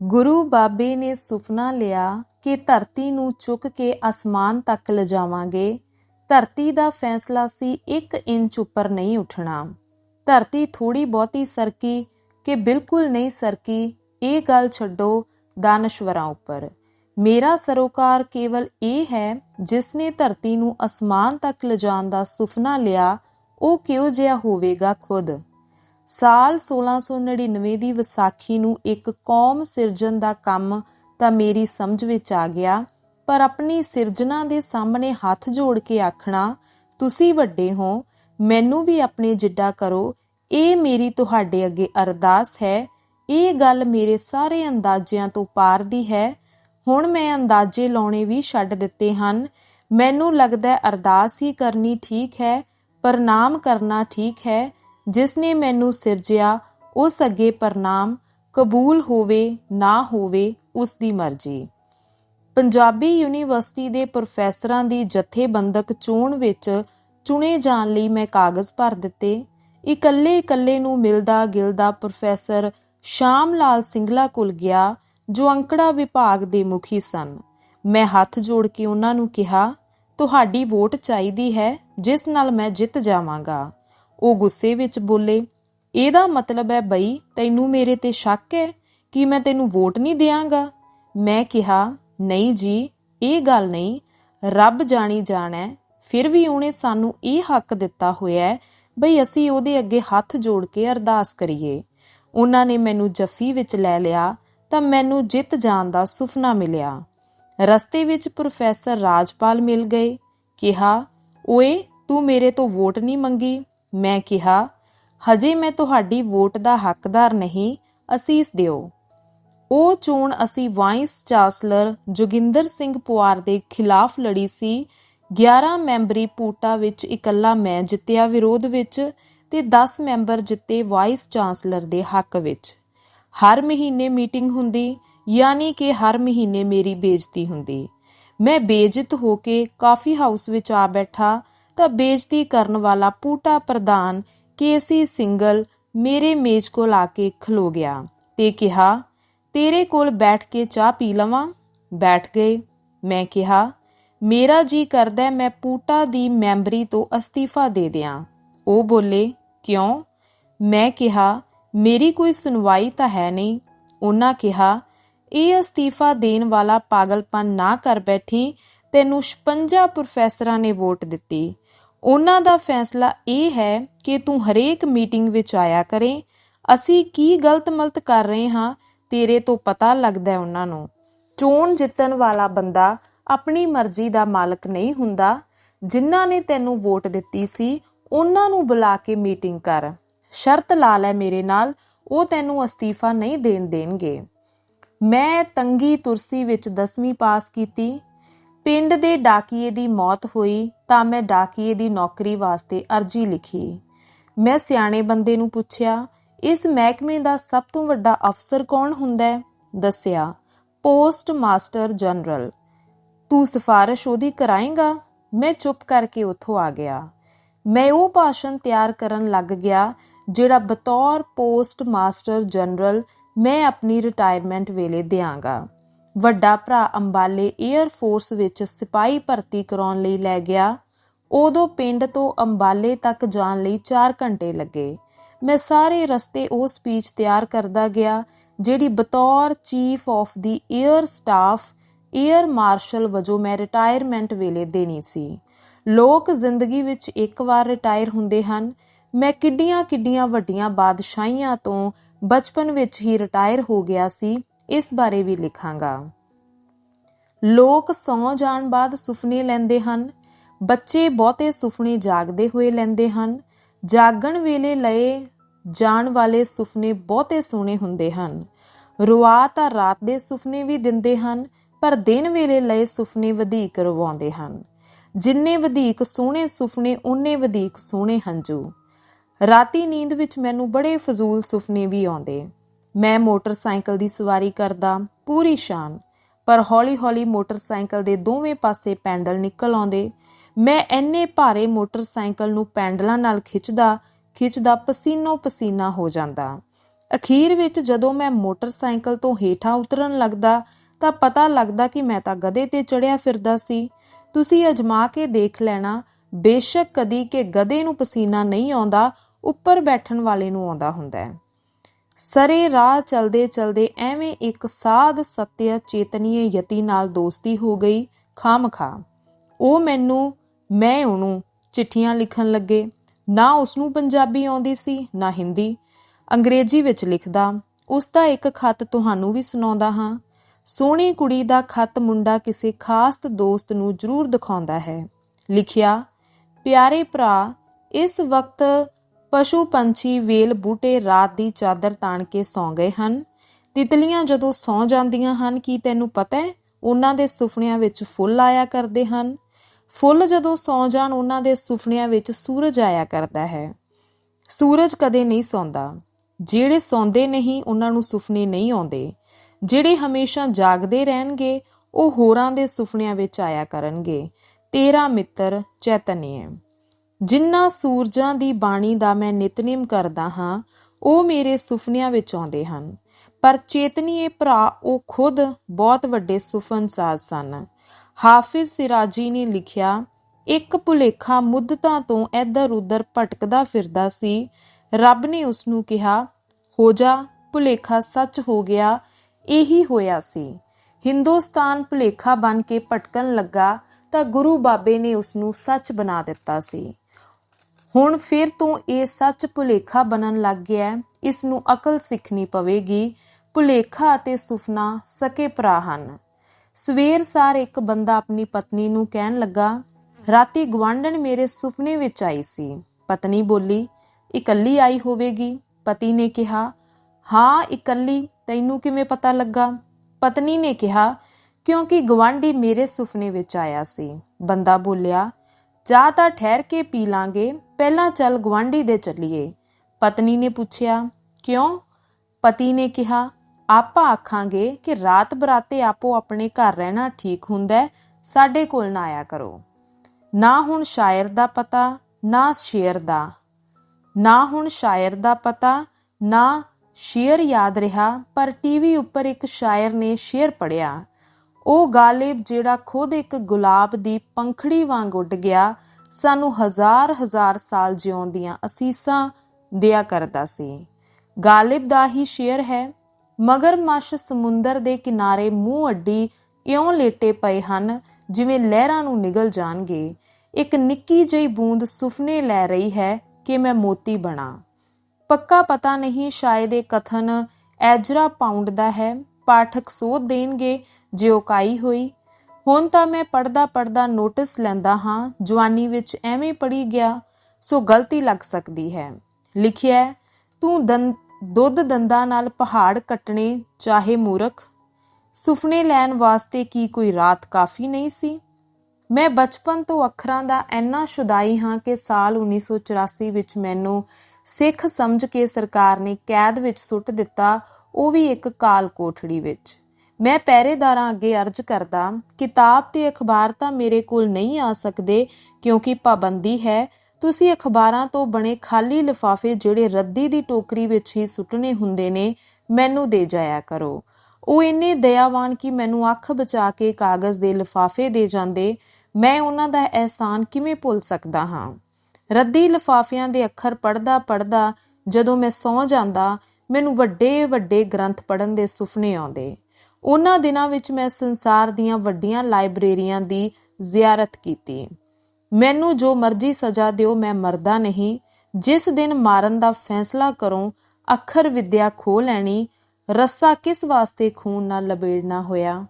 ਗੁਰੂ ਬਾਬੇ ਨੇ ਸੁਪਨਾ ਲਿਆ ਕਿ ਧਰਤੀ ਨੂੰ ਚੁੱਕ ਕੇ ਅਸਮਾਨ ਤੱਕ ਲਿਜਾਵਾਂਗੇ। ਧਰਤੀ ਦਾ ਫੈਸਲਾ ਸੀ 1 ਇੰਚ ਉੱਪਰ ਨਹੀਂ ਉੱਠਣਾ। ਧਰਤੀ ਥੋੜੀ ਬਹੁਤੀ ਸਰਕੀ ਕਿ ਬਿਲਕੁਲ ਨਹੀਂ ਸਰਕੀ, ਇਹ ਗੱਲ ਛੱਡੋ ਦਾਨਸ਼ਵਰਾਂ ਉੱਪਰ। ਮੇਰਾ ਸਰੋਕਾਰ ਕੇਵਲ ਇਹ ਹੈ, ਜਿਸ ਨੇ ਧਰਤੀ ਨੂੰ ਅਸਮਾਨ ਤੱਕ ਲਿਜਾਣ ਦਾ ਸੁਪਨਾ ਲਿਆ, ਉਹ ਕਿਉਂ ਜਿਹਾ ਹੋਵੇਗਾ ਖੁਦ? ਸਾਲ 1699 ਦੀ ਵਿਸਾਖੀ ਨੂੰ ਇੱਕ ਕੌਮ ਸਿਰਜਣ ਦਾ ਕੰਮ ਤਾਂ ਮੇਰੀ ਸਮਝ ਵਿੱਚ ਆ ਗਿਆ, ਪਰ ਆਪਣੀ ਸਿਰਜਣਾ ਦੇ ਸਾਹਮਣੇ ਹੱਥ ਜੋੜ ਕੇ ਆਖਣਾ, ਤੁਸੀਂ ਵੱਡੇ ਹੋ, ਮੈਨੂੰ ਵੀ ਆਪਣੇ ਜਿੱਡਾ ਕਰੋ, ਇਹ ਮੇਰੀ ਤੁਹਾਡੇ ਅੱਗੇ ਅਰਦਾਸ ਹੈ, ਇਹ ਗੱਲ ਮੇਰੇ ਸਾਰੇ ਅੰਦਾਜ਼ਿਆਂ ਤੋਂ ਪਾਰ ਦੀ ਹੈ, ਹੁਣ ਮੈਂ ਅੰਦਾਜ਼ੇ ਲਾਉਣੇ ਵੀ ਛੱਡ ਦਿੱਤੇ ਹਨ, ਮੈਨੂੰ ਲੱਗਦਾ ਅਰਦਾਸ ਹੀ ਕਰਨੀ ਠੀਕ ਹੈ, ਪ੍ਰਣਾਮ ਕਰਨਾ ਠੀਕ ਹੈ ਜਿਸ ਨੇ ਮੈਨੂੰ ਸਿਰਜਿਆ, ਉਸ ਅੱਗੇ ਪ੍ਰਣਾਮ ਕਬੂਲ ਹੋਵੇ, ਨਾ ਹੋਵੇ, ਉਸ ਦੀ ਮਰਜ਼ੀ। ਪੰਜਾਬੀ ਯੂਨੀਵਰਸਿਟੀ ਦੇ ਪ੍ਰੋਫੈਸਰਾਂ ਦੀ ਜਥੇਬੰਦਕ ਚੋਣ ਵਿੱਚ ਚੁਣੇ ਜਾਣ ਲਈ ਮੈਂ ਕਾਗਜ਼ ਭਰ ਦਿੱਤੇ। ਇਕੱਲੇ ਇਕੱਲੇ ਨੂੰ ਮਿਲਦਾ ਗਿਲਦਾ ਪ੍ਰੋਫੈਸਰ ਸ਼ਾਮ ਲਾਲ ਸਿੰਗਲਾ ਕੋਲ ਗਿਆ, ਜੋ ਅੰਕੜਾ ਵਿਭਾਗ ਦੇ ਮੁਖੀ ਸਨ। ਮੈਂ ਹੱਥ ਜੋੜ ਕੇ ਉਹਨਾਂ ਨੂੰ ਕਿਹਾ, ਤੁਹਾਡੀ ਵੋਟ ਚਾਹੀਦੀ ਹੈ, ਜਿਸ ਨਾਲ ਮੈਂ ਜਿੱਤ ਜਾਵਾਂਗਾ। ਉਹ ਗੁੱਸੇ ਵਿੱਚ ਬੋਲੇ, ਇਹਦਾ ਮਤਲਬ ਹੈ ਬਈ ਤੈਨੂੰ ਮੇਰੇ ਤੇ ਸ਼ੱਕ ਹੈ ਕਿ ਮੈਂ ਤੈਨੂੰ ਵੋਟ ਨਹੀਂ ਦਿਆਂਗਾ? ਮੈਂ ਕਿਹਾ, ਨਹੀਂ ਜੀ, ਇਹ ਗੱਲ ਨਹੀਂ। ਰੱਬ ਜਾਣੀ ਜਾਣੈ ਫਿਰ ਵੀ ਉਹਨੇ ਸਾਨੂੰ ਇਹ ਹੱਕ ਦਿੱਤਾ ਹੋਇਆ ਹੈ ਬਈ ਅਸੀਂ ਉਹਦੇ ਅੱਗੇ ਹੱਥ ਜੋੜ ਕੇ ਅਰਦਾਸ ਕਰੀਏ। ਉਹਨਾਂ ਨੇ ਮੈਨੂੰ ਜੱਫੀ ਵਿੱਚ ਲੈ ਲਿਆ ਤਾਂ ਮੈਨੂੰ ਜਿੱਤ ਜਾਣ ਦਾ ਸੁਪਨਾ ਮਿਲਿਆ। ਰਸਤੇ ਵਿੱਚ ਪ੍ਰੋਫੈਸਰ ਰਾਜਪਾਲ ਮਿਲ ਗਏ। ਕਿਹਾ, ਓਏ, ਤੂੰ ਮੇਰੇ ਤੋਂ ਵੋਟ ਨਹੀਂ ਮੰਗੀ? ਮੈਂ ਕਿਹਾ, ਹਜੇ ਮੈਂ ਤੁਹਾਡੀ ਵੋਟ ਦਾ ਹੱਕਦਾਰ ਨਹੀਂ, ਅਸੀਸ ਦਿਓ। ਉਹ ਚੋਣ ਅਸੀਂ ਵਾਈਸ ਚਾਂਸਲਰ ਜੋਗਿੰਦਰ ਸਿੰਘ ਪੁਆਰ ਦੇ ਖਿਲਾਫ ਲੜੀ ਸੀ। 11 ਮੈਂਬਰੀ ਪੂਟਾ ਵਿੱਚ ਇਕੱਲਾ ਮੈਂ ਜਿੱਤਿਆ ਵਿਰੋਧ ਵਿੱਚ ਤੇ 10 ਮੈਂਬਰ ਜਿੱਤੇ ਵਾਈਸ ਚਾਂਸਲਰ ਦੇ ਹੱਕ ਵਿੱਚ। ਹਰ ਮਹੀਨੇ ਮੀਟਿੰਗ ਹੁੰਦੀ, ਯਾਨੀ ਕਿ ਹਰ ਮਹੀਨੇ ਮੇਰੀ ਬੇਇੱਜ਼ਤੀ ਹੁੰਦੀ। ਮੈਂ ਬੇਇੱਜ਼ਤ ਹੋ ਕੇ ਕਾਫੀ ਹਾਊਸ ਵਿੱਚ ਆ ਬੈਠਾ ਤਾਂ ਬੇਇੱਜ਼ਤੀ ਕਰਨ ਵਾਲਾ ਪੂਟਾ ਪ੍ਰਧਾਨ ਕੇਸੀ ਸਿੰਗਲ ਮੇਰੇ ਮੇਜ਼ ਕੋਲ ਆ ਕੇ ਖਲੋ ਗਿਆ ਤੇ ਕਿਹਾ, ਤੇਰੇ ਕੋਲ ਬੈਠ ਕੇ ਚਾਹ ਪੀ ਲਵਾਂ? ਬੈਠ ਗਏ। ਮੈਂ ਕਿਹਾ, ਮੇਰਾ ਜੀ ਕਰਦਾ ਮੈਂ ਪੂਟਾ ਦੀ ਮੈਂਬਰੀ ਤੋਂ ਅਸਤੀਫਾ ਦੇ ਦਿਆਂ। ਉਹ ਬੋਲੇ, ਕਿਉਂ? ਮੈਂ ਕਿਹਾ, ਮੇਰੀ ਕੋਈ ਸੁਣਵਾਈ ਤਾਂ ਹੈ ਨਹੀਂ। ਉਹਨਾਂ ਕਿਹਾ, ਇਹ ਅਸਤੀਫਾ ਦੇਣ ਵਾਲਾ ਪਾਗਲਪਨ ਨਾ ਕਰ ਬੈਠੀ, ਤੈਨੂੰ 56 ਪ੍ਰੋਫੈਸਰਾਂ ਨੇ ਵੋਟ ਦਿੱਤੀ। ਉਹਨਾਂ ਦਾ ਫੈਸਲਾ ਇਹ ਹੈ ਕਿ ਤੂੰ ਹਰੇਕ ਮੀਟਿੰਗ ਵਿੱਚ ਆਇਆ ਕਰੇ। ਅਸੀਂ ਕੀ ਗਲਤ ਮਲਤ ਕਰ ਰਹੇ ਹਾਂ, ਤੇਰੇ ਤੋਂ ਪਤਾ ਲੱਗਦਾ ਹੈ ਉਹਨਾਂ ਨੂੰ। ਚੋਣ ਜਿੱਤਣ ਵਾਲਾ ਬੰਦਾ ਆਪਣੀ ਮਰਜ਼ੀ ਦਾ ਮਾਲਕ ਨਹੀਂ ਹੁੰਦਾ। ਜਿਨ੍ਹਾਂ ਨੇ ਤੈਨੂੰ ਵੋਟ ਦਿੱਤੀ ਸੀ, ਉਹਨਾਂ ਨੂੰ ਬੁਲਾ ਕੇ ਮੀਟਿੰਗ ਕਰ। ਸ਼ਰਤ ਲਾ ਲੈ ਮੇਰੇ ਨਾਲ, ਉਹ ਤੈਨੂੰ ਅਸਤੀਫਾ ਨਹੀਂ ਦੇਣ ਦੇਣਗੇ। ਮੈਂ ਤੰਗੀ ਤੁਰਸੀ ਵਿੱਚ 10ਵੀਂ ਪਾਸ ਕੀਤੀ। ਪਿੰਡ ਦੇ ਡਾਕੀਏ ਦੀ ਮੌਤ ਹੋਈ ਤਾਂ ਮੈਂ ਡਾਕੀਏ ਦੀ ਨੌਕਰੀ ਵਾਸਤੇ ਅਰਜ਼ੀ ਲਿਖੀ। ਮੈਂ ਸਿਆਣੇ ਬੰਦੇ ਨੂੰ ਪੁੱਛਿਆ, ਇਸ ਮਹਿਕਮੇ ਦਾ ਸਭ ਤੋਂ ਵੱਡਾ ਅਫਸਰ ਕੌਣ ਹੁੰਦਾ ਹੈ? ਦੱਸਿਆ, ਪੋਸਟ ਮਾਸਟਰ ਜਨਰਲ। ਤੂੰ ਸਿਫਾਰਿਸ਼ ਉਹਦੀ ਕਰਾਏਗਾ? ਮੈਂ ਚੁੱਪ ਕਰਕੇ ਉੱਥੋਂ ਆ ਗਿਆ। ਮੈਂ ਉਹ ਭਾਸ਼ਣ ਤਿਆਰ ਕਰਨ ਲੱਗ ਗਿਆ, ਜਿਹੜਾ ਬਤੌਰ ਪੋਸਟ ਮਾਸਟਰ ਜਨਰਲ ਮੈਂ ਆਪਣੀ ਰਿਟਾਇਰਮੈਂਟ ਵੇਲੇ ਦਿਆਂਗਾ। ਵੱਡਾ ਭਰਾ ਅੰਬਾਲੇ 에ਅਰ ਫੋਰਸ ਵਿੱਚ ਸਿਪਾਹੀ ਭਰਤੀ ਕਰਾਉਣ ਲਈ ਲੈ ਗਿਆ। ਉਦੋਂ ਪਿੰਡ ਤੋਂ ਅੰਬਾਲੇ ਤੱਕ ਜਾਣ ਲਈ 4 ਘੰਟੇ ਲੱਗੇ। ਮੈਂ ਸਾਰੇ ਰਸਤੇ ਉਹ ਸਪੀਚ ਤਿਆਰ ਕਰਦਾ ਗਿਆ, ਜਿਹੜੀ ਬਤੌਰ chief of the air staff air marshal ਵਜੋਂ ਮੈਂ ਰਿਟਾਇਰਮੈਂਟ ਵੇਲੇ ਦੇਣੀ ਸੀ। ਲੋਕ ਜ਼ਿੰਦਗੀ ਵਿੱਚ ਇੱਕ ਵਾਰ ਰਿਟਾਇਰ ਹੁੰਦੇ ਹਨ। ਮੈਂ ਕਿੱਡੀਆਂ ਕਿੱਡੀਆਂ ਵੱਡੀਆਂ ਬਾਦਸ਼ਾਹੀਆਂ ਤੋਂ ਬਚਪਨ ਵਿੱਚ ਹੀ ਰਿਟਾਇਰ ਹੋ ਗਿਆ ਸੀ। ਇਸ ਬਾਰੇ ਵੀ ਲਿਖਾਂਗਾ। ਲੋਕ ਸੌ ਜਾਣ ਬਾਅਦ ਸੁਪਨੇ ਲੈਂਦੇ ਹਨ, ਬੱਚੇ ਬਹੁਤੇ ਸੁਪਨੇ ਜਾਗਦੇ ਹੋਏ ਲੈਂਦੇ ਹਨ, ਜਾਗਣ ਵੇਲੇ ਲਏ ਜਾਣ ਵਾਲੇ ਸੁਪਨੇ ਬਹੁਤੇ ਸੋਹਣੇ ਹੁੰਦੇ ਹਨ। ਰੁਆ ਤਾਂ ਰਾਤ ਦੇ ਸੁਪਨੇ ਵੀ ਦਿੰਦੇ ਹਨ, ਪਰ ਦਿਨ ਵੇਲੇ ਲਏ ਸੁਪਨੇ ਵਧੇਕ ਰਵਾਉਂਦੇ ਹਨ। ਜਿੰਨੇ ਵਧੇਕ ਸੋਹਣੇ ਸੁਪਨੇ ਉਨੇ ਵਧੇਕ ਸੋਹਣੇ ਹੰਝੂ। ਰਾਤੀ ਨੀਂਦ ਵਿੱਚ ਮੈਨੂੰ ਬੜੇ ਫਜ਼ੂਲ ਸੁਪਨੇ ਵੀ ਆਉਂਦੇ। ਮੈਂ ਮੋਟਰਸਾਈਕਲ ਦੀ ਸਵਾਰੀ ਕਰਦਾ ਪੂਰੀ ਸ਼ਾਨ ਪਰ ਹੌਲੀ-ਹੌਲੀ ਮੋਟਰਸਾਈਕਲ ਦੇ ਦੋਵੇਂ ਪਾਸੇ ਪੈਂਡਲ ਨਿਕਲ ਆਉਂਦੇ। ਮੈਂ ਐਨੇ ਭਾਰੇ ਮੋਟਰਸਾਈਕਲ ਨੂੰ ਪੈਂਡਲਾਂ ਨਾਲ ਖਿੱਚਦਾ ਖਿੱਚਦਾ ਪਸੀਨੋ ਪਸੀਨਾ ਹੋ ਜਾਂਦਾ। ਅਖੀਰ ਵਿੱਚ ਜਦੋਂ ਮੈਂ ਮੋਟਰਸਾਈਕਲ ਤੋਂ ਹੇਠਾਂ ਉਤਰਨ ਲੱਗਦਾ, ਤਾਂ ਪਤਾ ਲੱਗਦਾ ਕਿ ਮੈਂ ਤਾਂ ਗਧੇ ਤੇ ਚੜਿਆ ਫਿਰਦਾ ਸੀ। ਤੁਸੀਂ ਅਜਮਾ ਕੇ ਦੇਖ ਲੈਣਾ, ਬੇਸ਼ੱਕ ਕਦੀ ਕਿ ਗਧੇ ਨੂੰ ਪਸੀਨਾ ਨਹੀਂ ਆਉਂਦਾ, ਉੱਪਰ ਬੈਠਣ ਵਾਲੇ ਨੂੰ ਆਉਂਦਾ ਹੁੰਦਾ ਹੈ। ਸਰੇ ਰਾਹ ਚਲਦੇ ਚਲਦੇ ਐਵੇਂ ਇੱਕ ਸਾਧ ਸਤਿਆ ਚੇਤਨੀਏ ਯਤੀ ਨਾਲ ਦੋਸਤੀ ਹੋ ਗਈ, ਖਾਮਖਾ। ਉਹ ਮੈਨੂੰ, ਮੈਂ ਉਹਨੂੰ ਚਿੱਠੀਆਂ ਲਿਖਣ ਲੱਗੇ। ਨਾ ਉਸ ਨੂੰ ਪੰਜਾਬੀ ਆਉਂਦੀ ਸੀ, ਨਾ ਹਿੰਦੀ। ਅੰਗਰੇਜ਼ੀ ਵਿੱਚ ਲਿਖਦਾ, ਉਸ ਦਾ ਇੱਕ ਖੱਤ ਤੁਹਾਨੂੰ ਵੀ ਸੁਣਾਉਂਦਾ ਹਾਂ। ਸੋਹਣੀ ਕੁੜੀ ਦਾ ਖੱਤ ਮੁੰਡਾ ਕਿਸੇ ਖਾਸ ਦੋਸਤ ਨੂੰ ਜ਼ਰੂਰ ਦਿਖਾਉਂਦਾ ਹੈ। ਲਿਖਿਆ, ਪਿਆਰੇ ਭਰਾ, ਇਸ ਵਕਤ ਪਸ਼ੂ ਪੰਛੀ, ਵੇਲ, ਬੂਟੇ ਰਾਤ ਦੀ ਚਾਦਰ ਤਾਣ ਕੇ ਸੌਂ ਗਏ ਹਨ। ਤਿਤਲੀਆਂ ਜਦੋਂ ਸੌਂ ਜਾਂਦੀਆਂ ਹਨ, ਕੀ ਤੈਨੂੰ ਪਤਾ ਹੈ? ਉਹਨਾਂ ਦੇ ਸੁਪਨਿਆਂ ਵਿੱਚ ਫੁੱਲ ਆਇਆ ਕਰਦੇ ਹਨ। ਫੁੱਲ ਜਦੋਂ ਸੌਂ ਜਾਣ, ਉਹਨਾਂ ਦੇ ਸੁਪਨਿਆਂ ਵਿੱਚ ਸੂਰਜ ਆਇਆ ਕਰਦਾ ਹੈ। ਸੂਰਜ ਕਦੇ ਨਹੀਂ ਸੌਂਦਾ। ਜਿਹੜੇ ਸੌਂਦੇ ਨਹੀਂ, ਉਹਨਾਂ ਨੂੰ ਸੁਪਨੇ ਨਹੀਂ ਆਉਂਦੇ। ਜਿਹੜੇ ਹਮੇਸ਼ਾ ਜਾਗਦੇ ਰਹਿਣਗੇ, ਉਹ ਹੋਰਾਂ ਦੇ ਸੁਪਨਿਆਂ ਵਿੱਚ ਆਇਆ ਕਰਨਗੇ। ਤੇਰਾ ਮਿੱਤਰ ਚੈਤਨਯ। ਜਿਨ੍ਹਾਂ ਸੂਰਜਾਂ ਦੀ ਬਾਣੀ ਦਾ ਮੈਂ ਨਿਤਨੇਮ ਕਰਦਾ ਹਾਂ, ਉਹ ਮੇਰੇ ਸੁਪਨਿਆਂ ਵਿੱਚ ਆਉਂਦੇ ਹਨ। ਪਰ ਚੇਤਨੀਏ ਭਰਾ, ਉਹ ਖੁਦ ਬਹੁਤ ਵੱਡੇ ਸੁਫਨਸਾਜ਼ ਸਨ। ਹਾਫਿਜ਼ ਸਿਰਾਜੀ ਨੇ ਲਿਖਿਆ, ਇੱਕ ਭੁਲੇਖਾ ਮੁੱਦਤਾਂ ਤੋਂ ਇੱਧਰ ਉੱਧਰ ਭਟਕਦਾ ਫਿਰਦਾ ਸੀ। ਰੱਬ ਨੇ ਉਸ ਨੂੰ ਕਿਹਾ, ਹੋ ਜਾ, ਭੁਲੇਖਾ ਸੱਚ ਹੋ ਗਿਆ, ਇਹੀ ਹੋਇਆ ਸੀ। ਹਿੰਦੁਸਤਾਨ ਭੁਲੇਖਾ ਬਣ ਕੇ ਭਟਕਣ ਲੱਗਾ ਤਾਂ ਗੁਰੂ ਬਾਬੇ ਨੇ ਉਸ ਨੂੰ ਸੱਚ ਬਣਾ ਦਿੱਤਾ ਸੀ। ਹੁਣ ਫਿਰ ਤੋਂ ਇਹ ਸੱਚ ਭੁਲੇਖਾ ਬਣਨ ਲੱਗ ਗਿਆ ਹੈ। ਇਸ ਨੂੰ ਅਕਲ ਸਿੱਖਣੀ ਪਵੇਗੀ, ਭੁਲੇਖਾ ਅਤੇ ਸੁਫਨਾ ਸਕੇ ਭਰਾ ਹਨ। ਸਵੇਰ ਸਾਰ ਇੱਕ ਬੰਦਾ ਆਪਣੀ ਪਤਨੀ ਨੂੰ ਕਹਿਣ ਲੱਗਾ, ਰਾਤੀ ਗਵਾਂਢਣ ਮੇਰੇ ਸੁਪਨੇ ਵਿੱਚ ਆਈ ਸੀ। ਪਤਨੀ ਬੋਲੀ, ਇਕੱਲੀ ਆਈ ਹੋਵੇਗੀ? ਪਤੀ ਨੇ ਕਿਹਾ, ਹਾਂ, ਇਕੱਲੀ, ਤੈਨੂੰ ਕਿਵੇਂ ਪਤਾ ਲੱਗਾ? ਪਤਨੀ ਨੇ ਕਿਹਾ, ਕਿਉਂਕਿ ਗਵਾਂਢੀ ਮੇਰੇ ਸੁਪਨੇ ਵਿੱਚ ਆਇਆ ਸੀ। ਬੰਦਾ ਬੋਲਿਆ ਚਾਹ ਤਾਂ ਠਹਿਰ ਕੇ ਪੀ ਲਾਂਗੇ ਪਹਿਲਾਂ ਚੱਲ ਗਵਾਂਢੀ ਦੇ ਚੱਲੀਏ। ਪਤਨੀ ਨੇ ਪੁੱਛਿਆ ਕਿਉਂ? ਪਤੀ ਨੇ ਕਿਹਾ ਆਪਾਂ ਆਖਾਂਗੇ ਕਿ ਰਾਤ ਬਰਾਤੇ ਆਪੋ ਆਪਣੇ ਘਰ ਰਹਿਣਾ ਠੀਕ ਹੁੰਦਾ ਹੈ, ਸਾਡੇ ਕੋਲ ਨਾ ਆਇਆ ਕਰੋ। ਨਾ ਹੁਣ ਸ਼ਾਇਰ ਦਾ ਪਤਾ ਨਾ ਸ਼ੇਰ ਦਾ। ਨਾ ਹੁਣ ਸ਼ਾਇਰ ਦਾ ਪਤਾ ਨਾ ਸ਼ੇਰ ਯਾਦ ਰਿਹਾ ਪਰ ਟੀਵੀ ਉੱਪਰ ਇੱਕ ਸ਼ਾਇਰ ਨੇ ਸ਼ੇਰ ਪੜਿਆ ਉਹ ਗਾਲਿਬ ਜਿਹੜਾ ਖੁਦ ਇੱਕ ਗੁਲਾਬ ਦੀ ਪੰਖੜੀ ਵਾਂਗ ਉੱਡ ਗਿਆ, ਸਾਨੂੰ ਹਜ਼ਾਰ ਹਜ਼ਾਰ ਸਾਲ ਜਿਉਣ ਦੀਆਂ ਅਸੀਸਾਂ ਦਿਆ ਕਰਦਾ ਸੀ। ਗਾਲਿਬ ਦਾ ਹੀ ਸ਼ੇਰ ਹੈ, ਮਗਰਮੱਛ ਸਮੁੰਦਰ ਦੇ ਕਿਨਾਰੇ ਮੂੰਹ ਅੱਡੀ ਇਉਂ ਲੇਟੇ ਪਏ ਹਨ, ਜਿਵੇਂ ਲਹਿਰਾਂ ਨੂੰ ਨਿਗਲ ਜਾਣਗੇ। ਇੱਕ ਨਿੱਕੀ ਜਿਹੀ ਬੂੰਦ ਸੁਫਨੇ ਲੈ ਰਹੀ ਹੈ ਕਿ ਮੈਂ ਮੋਤੀ ਬਣਾ। ਪੱਕਾ ਪਤਾ ਨਹੀਂ, ਸ਼ਾਇਦ ਇਹ ਕਥਨ ਐਜਰਾ ਪਾਉਂਡ ਦਾ ਹੈ। ਪਾਠਕ ਸੋਧ ਦੇਣਗੇ ਜੇ ਉਹ ਹੋਈ। ਹੁਣ ਤਾਂ ਮੈਂ ਪੜਦਾ ਪੜਦਾ ਨੋਟਿਸ ਲੈਂਦਾ ਹਾਂ, ਜਵਾਨੀ ਵਿੱਚ ਐਵੇਂ ਪੜੀ ਗਿਆ, ਸੋ ਗਲਤੀ ਲੱਗ ਸਕਦੀ ਹੈ। ਲਿਖਿਆ ਤੂੰ ਦੁੱਧ ਦੰਦਾਂ ਨਾਲ ਪਹਾੜ ਕੱਟਣੇ, ਚਾਹੇ ਮੂਰਖ। ਸੁਪਨੇ ਲੈਣ ਵਾਸਤੇ ਕੀ ਕੋਈ ਰਾਤ ਕਾਫੀ ਨਹੀਂ ਸੀ? ਮੈਂ ਬਚਪਨ ਤੋਂ ਅੱਖਰਾਂ ਦਾ ਇੰਨਾ ਸ਼ੁਦਾਈ ਹਾਂ ਕਿ ਸਾਲ 1984 ਵਿੱਚ ਮੈਨੂੰ ਸਿੱਖ ਸਮਝ ਕੇ ਸਰਕਾਰ ਨੇ ਕੈਦ ਵਿੱਚ ਸੁੱਟ ਦਿੱਤਾ ਉਹ ਵੀ ਇੱਕ ਕਾਲ ਕੋਠੜੀ ਵਿੱਚ। ਮੈਂ ਪਹਿਰੇਦਾਰਾਂ ਅੱਗੇ ਅਰਜ਼ ਕਰਦਾ, ਕਿਤਾਬ ਤੇ ਅਖਬਾਰ ਤਾਂ ਮੇਰੇ ਕੋਲ ਨਹੀਂ ਆ ਸਕਦੇ, ਕਿਉਂਕਿ ਪਾਬੰਦੀ ਹੈ। ਤੁਸੀਂ ਅਖਬਾਰਾਂ ਤੋਂ ਬਣੇ ਖਾਲੀ ਲਿਫਾਫੇ ਜਿਹੜੇ ਰੱਦੀ ਦੀ ਟੋਕਰੀ ਵਿੱਚ ਹੀ ਸੁੱਟਣੇ ਹੁੰਦੇ ਨੇ, ਮੈਨੂੰ ਦੇ ਜਾਇਆ ਕਰੋ। ਉਹ ਇੰਨੇ ਦਇਆਵਾਨ ਕਿ ਮੈਨੂੰ ਅੱਖ ਬਚਾ ਕੇ ਕਾਗਜ਼ ਦੇ ਲਿਫਾਫੇ ਦੇ ਜਾਂਦੇ, ਮੈਂ ਉਹਨਾਂ ਦਾ ਅਹਿਸਾਨ ਕਿਵੇਂ ਭੁੱਲ ਸਕਦਾ ਹਾਂ? ਰੱਦੀ ਲਿਫਾਫਿਆਂ ਦੇ ਅੱਖਰ ਪੜਦਾ ਪੜਦਾ ਜਦੋਂ ਮੈਂ ਸੌਂ ਜਾਂਦਾ ਮੈਨੂੰ ਵੱਡੇ ਵੱਡੇ ਗ੍ਰੰਥ ਪੜਨ ਦੇ ਸੁਪਨੇ ਆਉਂਦੇ। ਉਹਨਾਂ ਦਿਨਾਂ ਵਿੱਚ ਮੈਂ ਸੰਸਾਰ ਦੀਆਂ ਵੱਡੀਆਂ ਲਾਇਬ੍ਰੇਰੀਆਂ ਦੀ ਜ਼ਿਆਰਤ ਕੀਤੀ। ਮੈਨੂੰ ਜੋ ਮਰਜ਼ੀ ਸਜ਼ਾ ਦਿਓ, ਮੈਂ ਮਰਦਾ ਨਹੀਂ। ਜਿਸ ਦਿਨ ਮਾਰਨ ਦਾ ਫੈਸਲਾ ਕਰੋ, ਅੱਖਰ ਵਿਦਿਆ ਖੋ ਲੈਣੀ, ਰੱਸਾ ਕਿਸ ਵਾਸਤੇ ਖੂਨ ਨਾਲ ਲਬੇੜਨਾ ਹੋਇਆ?